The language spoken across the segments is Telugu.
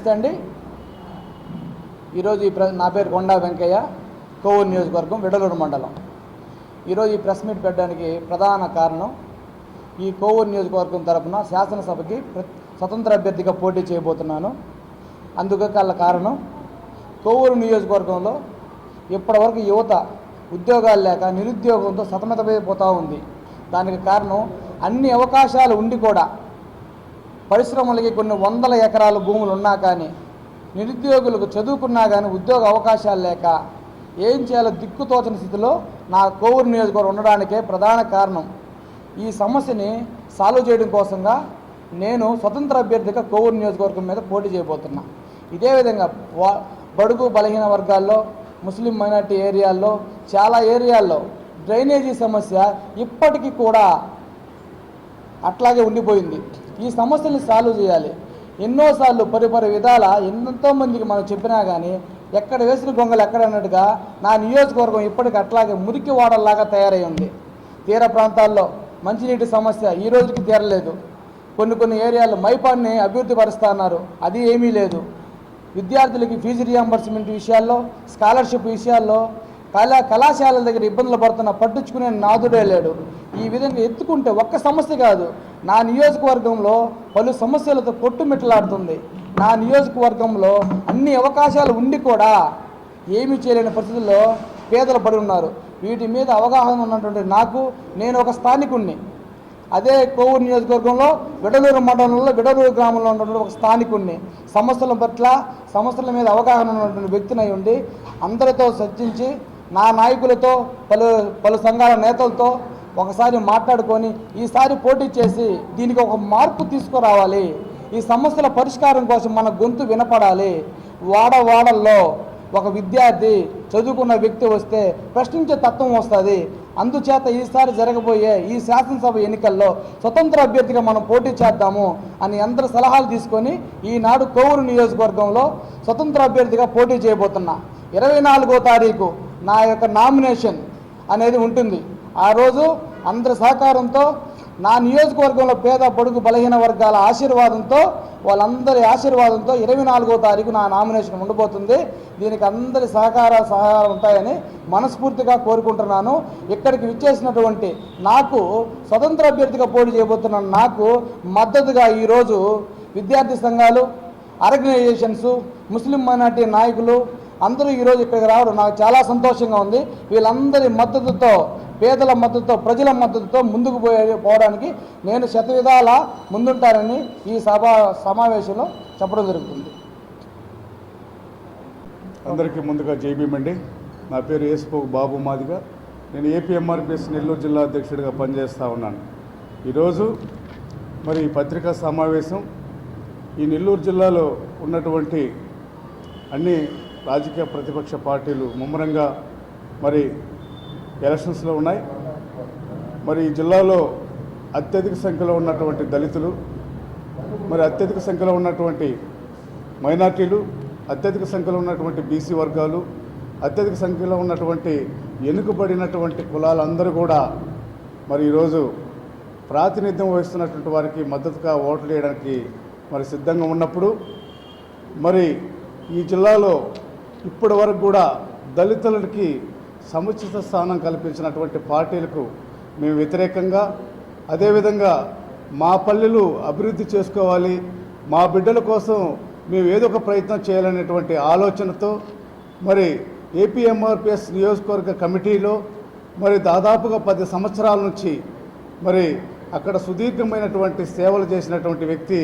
నమస్తే అండి. ఈరోజు ఈ ప్ర నా పేరు కొండా వెంకయ్య కోవూరు నియోజకవర్గం విడలూరు మండలం. ఈరోజు ఈ ప్రెస్ మీట్ పెట్టడానికి ప్రధాన కారణం ఈ కోవూరు నియోజకవర్గం తరఫున శాసనసభకి స్వతంత్ర అభ్యర్థిగా పోటీ చేయబోతున్నాను. అందుకు గల కారణం కోవూరు నియోజకవర్గంలో ఇప్పటివరకు యువత ఉద్యోగాలు లేక నిరుద్యోగంతో సతమతమైపోతూ ఉంది. దానికి కారణం అన్ని అవకాశాలు ఉండి కూడా పరిశ్రమలకి కొన్ని వందల ఎకరాల భూములు ఉన్నా కానీ నిరుద్యోగులకు చదువుకున్నా కానీ ఉద్యోగ అవకాశాలు లేక ఏం చేయాలో దిక్కుతోచని స్థితిలో నా కోవూరు నియోజకవర్గం ఉండడానికే ప్రధాన కారణం. ఈ సమస్యని సాల్వ్ చేయడం కోసంగా నేను స్వతంత్ర అభ్యర్థిగా కోవూరు నియోజకవర్గం మీద పోటీ చేయబోతున్నా. ఇదే విధంగా బడుగు బలహీన వర్గాల్లో ముస్లిం మైనార్టీ ఏరియాల్లో చాలా ఏరియాల్లో డ్రైనేజీ సమస్య ఇప్పటికీ కూడా అట్లాగే ఉండిపోయింది. ఈ సమస్యల్ని సాల్వ్ చేయాలి. ఎన్నోసార్లు పరిపరి విధాల ఎంతోమందికి మనం చెప్పినా కానీ ఎక్కడ వేసిన గొంగలు ఎక్కడ అన్నట్టుగా నా నియోజకవర్గం ఇప్పటికి అట్లాగే మురికి వాడల్లాగా తయారై ఉంది. తీర ప్రాంతాల్లో మంచినీటి సమస్య ఈ రోజుకి తీరలేదు. కొన్ని కొన్ని ఏరియాల్లో మైపాన్ని అభివృద్ధి పరుస్తా అన్నారు అది ఏమీ లేదు. విద్యార్థులకి ఫీజు రియంబర్స్మెంట్ విషయాల్లో స్కాలర్షిప్ విషయాల్లో కళా కళాశాలల దగ్గర ఇబ్బందులు పడుతున్న పట్టించుకునే నాదుడే లేడు. ఈ విధంగా ఎత్తుకుంటే ఒక్క సమస్య కాదు. నా నియోజకవర్గంలో పలు సమస్యలతో కొట్టుమిట్టలాడుతుంది నా నియోజకవర్గంలో అన్ని అవకాశాలు ఉండి కూడా ఏమీ చేయలేని పరిస్థితుల్లో పేదలు పడి ఉన్నారు. వీటి మీద అవగాహన ఉన్నటువంటి నాకు నేను ఒక స్థానికుణ్ణి. అదే కోవూరు నియోజకవర్గంలో విడలూరు మండలంలో విడలూరు గ్రామంలో ఉన్నటువంటి ఒక స్థానికుణ్ణి. సమస్యల పట్ల సమస్యల మీద అవగాహన ఉన్నటువంటి వ్యక్తినై ఉండి అందరితో చర్చించి నా నాయకులతో పలు పలు సంఘాల నేతలతో ఒకసారి మాట్లాడుకొని ఈసారి పోటీ చేసి దీనికి ఒక మార్పు తీసుకురావాలి. ఈ సమస్యల పరిష్కారం కోసం మన గొంతు వినపడాలి. వాడ వాడల్లో ఒక విద్యార్థి చదువుకున్న వ్యక్తి వస్తే ప్రశ్నించే తత్వం వస్తుంది. అందుచేత ఈసారి జరగబోయే ఈ శాసనసభ ఎన్నికల్లో స్వతంత్ర అభ్యర్థిగా మనం పోటీ చేద్దాము అని అందరి సలహాలు తీసుకొని ఈనాడు కోవూరు నియోజకవర్గంలో స్వతంత్ర అభ్యర్థిగా పోటీ చేయబోతున్నా. ఇరవై నాలుగో తారీఖు నా యొక్క నామినేషన్ అనేది ఉంటుంది. ఆ రోజు అందరి సహకారంతో నా నియోజకవర్గంలో పేద పొడుగు బలహీన వర్గాల ఆశీర్వాదంతో వాళ్ళందరి ఆశీర్వాదంతో ఇరవై నాలుగో తారీఖు నా నామినేషన్ ఉండబోతుంది. దీనికి అందరి సహకార సహకారం ఉంటాయని మనస్ఫూర్తిగా కోరుకుంటున్నాను. ఇక్కడికి విచ్చేసినటువంటి నాకు స్వతంత్ర అభ్యర్థిగా పోటీ చేయబోతున్న నాకు మద్దతుగా ఈరోజు విద్యార్థి సంఘాలు ఆర్గనైజేషన్స్ ముస్లిం మైనార్టీ నాయకులు అందరూ ఈరోజు ఇక్కడికి రావడం నాకు చాలా సంతోషంగా ఉంది. వీళ్ళందరి మద్దతుతో పేదల మద్దతుతో ప్రజల మద్దతుతో ముందుకు పోయే పోవడానికి నేను శతవిధాల ముందుంటానని ఈ సభ సమావేశంలో చెప్పడం జరుగుతుంది. అందరికీ ముందుగా జైబీమండి నా పేరు ఏసుపోగు బాబు మాదిగా. నేను ఏపీఎంఆర్పిఎస్ నెల్లూరు జిల్లా అధ్యక్షుడిగా పనిచేస్తూ ఉన్నాను. ఈరోజు మరి ఈ పత్రికా సమావేశం ఈ నెల్లూరు జిల్లాలో ఉన్నటువంటి అన్ని రాజకీయ ప్రతిపక్ష పార్టీలు ముమ్మరంగా మరి ఎలక్షన్స్లో ఉన్నాయి. మరి ఈ జిల్లాలో అత్యధిక సంఖ్యలో ఉన్నటువంటి దళితులు మరి అత్యధిక సంఖ్యలో ఉన్నటువంటి మైనార్టీలు అత్యధిక సంఖ్యలో ఉన్నటువంటి బీసీ వర్గాలు అత్యధిక సంఖ్యలో ఉన్నటువంటి వెనుకబడినటువంటి కులాలందరూ కూడా మరి ఈరోజు ప్రాతినిధ్యం వహిస్తున్నటువంటి వారికి మద్దతుగా ఓట్లు వేయడానికి మరి సిద్ధంగా ఉన్నప్పుడు మరి ఈ జిల్లాలో ఇప్పటి వరకు కూడా దళితులకి సముచిత స్థానం కల్పించినటువంటి పార్టీలకు మేము వ్యతిరేకంగా అదేవిధంగా మా పల్లెలు అభివృద్ధి చేసుకోవాలి మా బిడ్డల కోసం మేము ఏదో ఒక ప్రయత్నం చేయాలనేటువంటి ఆలోచనతో మరి ఏపీఎంఆర్పిఎస్ నియోజకవర్గ కమిటీలో మరి దాదాపుగా పది సంవత్సరాల నుంచి మరి అక్కడ సుదీర్ఘమైనటువంటి సేవలు చేసినటువంటి వ్యక్తి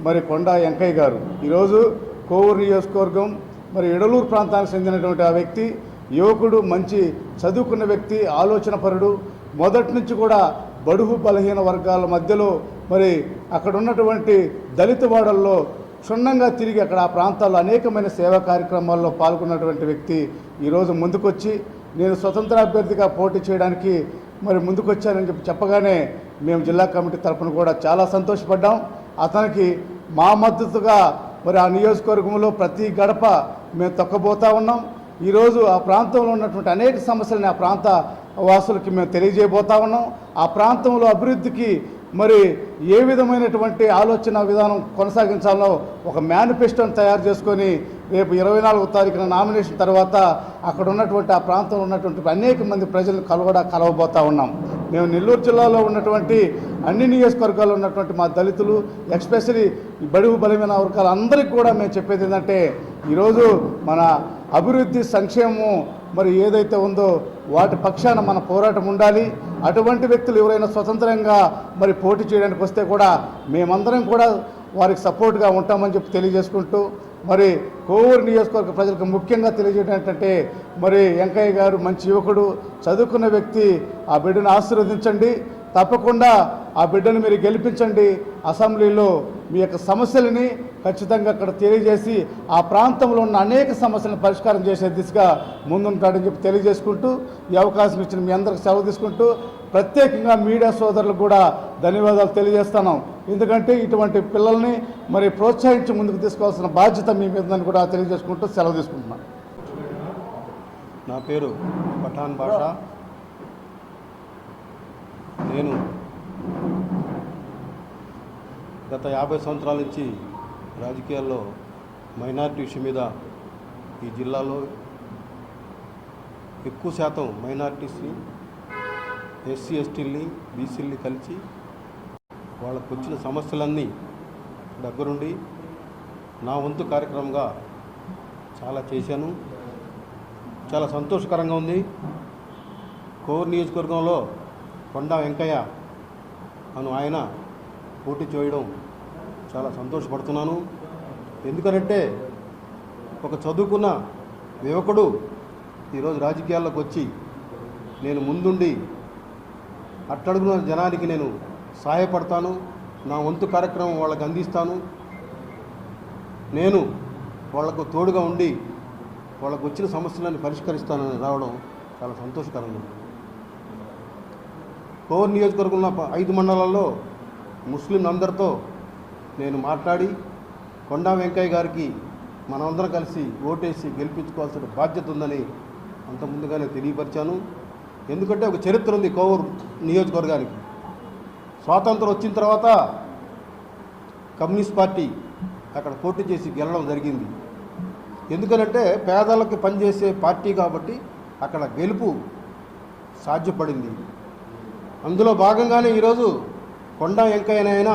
మరి కొండా వెంకయ్య గారు. ఈరోజు కోవూరు నియోజకవర్గం మరి ఎడలూరు ప్రాంతానికి చెందినటువంటి ఆ వ్యక్తి యువకుడు మంచి చదువుకున్న వ్యక్తి ఆలోచనపరుడు మొదటి నుంచి కూడా బడుగు బలహీన వర్గాల మధ్యలో మరి అక్కడ ఉన్నటువంటి దళిత వాడల్లో క్షుణ్ణంగా తిరిగి అక్కడ ఆ ప్రాంతాల్లో అనేకమైన సేవా కార్యక్రమాల్లో పాల్గొన్నటువంటి వ్యక్తి ఈరోజు ముందుకొచ్చి నేను స్వతంత్ర అభ్యర్థిగా పోటీ చేయడానికి మరి ముందుకొచ్చానని చెప్పి చెప్పగానే మేము జిల్లా కమిటీ తరఫున కూడా చాలా సంతోషపడ్డాం. అతనికి మా మద్దతుగా మరి ఆ నియోజకవర్గంలో ప్రతి గడప మేము తొక్కబోతూ ఉన్నాం. ఈరోజు ఆ ప్రాంతంలో ఉన్నటువంటి అనేక సమస్యలను ఆ ప్రాంత వాసులకి మేము తెలియజేయబోతా ఉన్నాం. ఆ ప్రాంతంలో అభివృద్ధికి మరి ఏ విధమైనటువంటి ఆలోచన విధానం కొనసాగించాలో ఒక మేనిఫెస్టోని తయారు చేసుకొని రేపు ఇరవై నాలుగో తారీఖున నామినేషన్ తర్వాత అక్కడ ఉన్నటువంటి ఆ ప్రాంతంలో ఉన్నటువంటి అనేక మంది ప్రజలను కలవడా కలవబోతా ఉన్నాం. మేము నెల్లూరు జిల్లాలో ఉన్నటువంటి అన్ని నియోజకవర్గాల్లో ఉన్నటువంటి మా దళితులు ఎక్స్పెషలీ బడుగు బలమైన వర్గాలు అందరికీ కూడా మేము చెప్పేది ఏంటంటే ఈరోజు మన అభివృద్ధి సంక్షేమం మరి ఏదైతే ఉందో వాటి పక్షాన మన పోరాటం ఉండాలి. అటువంటి వ్యక్తులు ఎవరైనా స్వతంత్రంగా మరి పోటీ చేయడానికి వస్తే కూడా మేమందరం కూడా వారికి సపోర్ట్గా ఉంటామని చెప్పి తెలియజేసుకుంటూ మరి కోవూరు నియోజకవర్గ ప్రజలకు ముఖ్యంగా తెలియజేయడం ఏంటంటే మరి వెంకయ్య గారు మంచి యువకుడు చదువుకున్న వ్యక్తి ఆ బిడ్డను ఆశీర్వదించండి. తప్పకుండా ఆ బిడ్డను మీరు గెలిపించండి. అసెంబ్లీలో మీ యొక్క సమస్యలని ఖచ్చితంగా అక్కడ తెలియజేసి ఆ ప్రాంతంలో ఉన్న అనేక సమస్యలను పరిష్కారం చేసే దిశగా ముందుంటాడని చెప్పి తెలియజేసుకుంటూ ఈ అవకాశం ఇచ్చిన మీ అందరికి సెలవు తీసుకుంటూ ప్రత్యేకంగా మీడియా సోదరులకు కూడా ధన్యవాదాలు తెలియజేస్తున్నాం ఎందుకంటే ఇటువంటి పిల్లల్ని మరి ప్రోత్సహించి ముందుకు తీసుకోవాల్సిన బాధ్యత మీ మీదని కూడా తెలియజేసుకుంటూ సెలవు తీసుకుంటున్నాం నా పేరు పఠాన్ భాష నేను గత యాభై సంవత్సరాల నుంచి రాజకీయాల్లో మైనార్టీ విషయం మీద ఈ జిల్లాలో ఎక్కువ శాతం మైనార్టీస్ని ఎస్సీ ఎస్టీల్ని బీసీల్ని కలిసి వాళ్ళకు వచ్చిన సమస్యలన్నీ దగ్గరుండి నా వంతు కార్యక్రమంగా చాలా చేశాను. చాలా సంతోషకరంగా ఉంది. కోర్ నియోజకవర్గంలో కొండ వెంకయ్య అను ఆయన పోటీ చేయడం చాలా సంతోషపడుతున్నాను. ఎందుకనంటే ఒక చదువుకున్న యువకుడు ఈరోజు రాజకీయాల్లోకి వచ్చి నేను ముందుండి అట్టడుగున జనానికి నేను సహాయపడతాను. నా వంతు కార్యక్రమం వాళ్ళకి అందిస్తాను. నేను వాళ్ళకు తోడుగా ఉండి వాళ్ళకు వచ్చిన సమస్యలను పరిష్కరిస్తానని రావడం చాలా సంతోషకరంగా ఉంది కోర్ నియోజకవర్గంలో ఐదు మండలాల్లో ముస్లింలందరితో నేను మాట్లాడి కొండా వెంకయ్య గారికి మనమందరం కలిసి ఓటేసి గెలిపించుకోవాల్సిన బాధ్యత ఉందని అంత ముందుగానే తెలియపరిచాను. ఎందుకంటే ఒక చరిత్ర ఉంది కోవూరు నియోజకవర్గానికి. స్వాతంత్రం వచ్చిన తర్వాత కమ్యూనిస్ట్ పార్టీ అక్కడ పోటీ చేసి గెలడం జరిగింది. ఎందుకనంటే పేదలకు పనిచేసే పార్టీ కాబట్టి అక్కడ గెలుపు సాధ్యపడింది. అందులో భాగంగానే ఈరోజు కొండా వెంకయ్యనైనా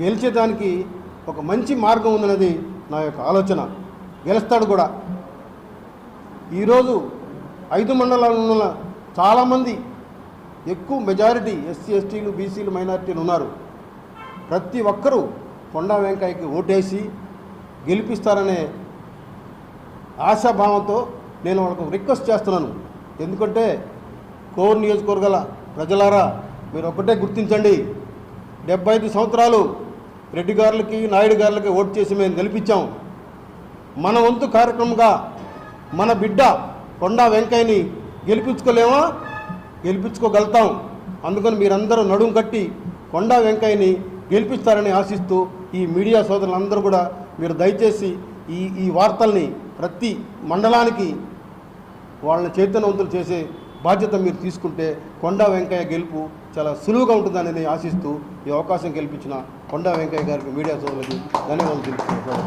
గెలిచేదానికి ఒక మంచి మార్గం ఉందన్నది నా యొక్క ఆలోచన. గెలుస్తాడు కూడా. ఈరోజు ఐదు మండలాల్లో ఉన్న చాలామంది ఎక్కువ మెజారిటీ ఎస్సీ ఎస్టీలు బీసీలు మైనారిటీలు ఉన్నారు. ప్రతి ఒక్కరూ కొండా వెంకయ్యకి ఓటేసి గెలిపిస్తారనే ఆశాభావంతో నేను వాళ్ళకు రిక్వెస్ట్ చేస్తున్నాను. ఎందుకంటే కోర్ నియోజకవర్గాల ప్రజలారా మీరు ఒక్కటే గుర్తించండి. డెబ్బై ఐదు సంవత్సరాలు రెడ్డి గారులకి నాయుడు గారులకి ఓటు చేసి మేము గెలిపించాం. మన వంతు కార్యక్రమంగా మన బిడ్డ కొండా వెంకయ్యని గెలిపించుకోలేమా? గెలిపించుకోగలుగుతాం. అందుకని మీరందరూ నడుం కట్టి కొండా వెంకయ్యని గెలిపిస్తారని ఆశిస్తూ ఈ మీడియా సోదరులందరూ కూడా మీరు దయచేసి ఈ ఈ వార్తల్ని ప్రతి మండలానికి వాళ్ళని చైతన్యవంతులు చేసే బాధ్యత మీరు తీసుకుంటే కొండా వెంకయ్య గెలుపు చాలా సులువుగా ఉంటుందని ఆశిస్తూ ఈ అవకాశం కల్పించిన కొండా వెంకయ్య గారికి మీడియా సోదరులకి ధన్యవాదాలు తెలుపుతున్నాను.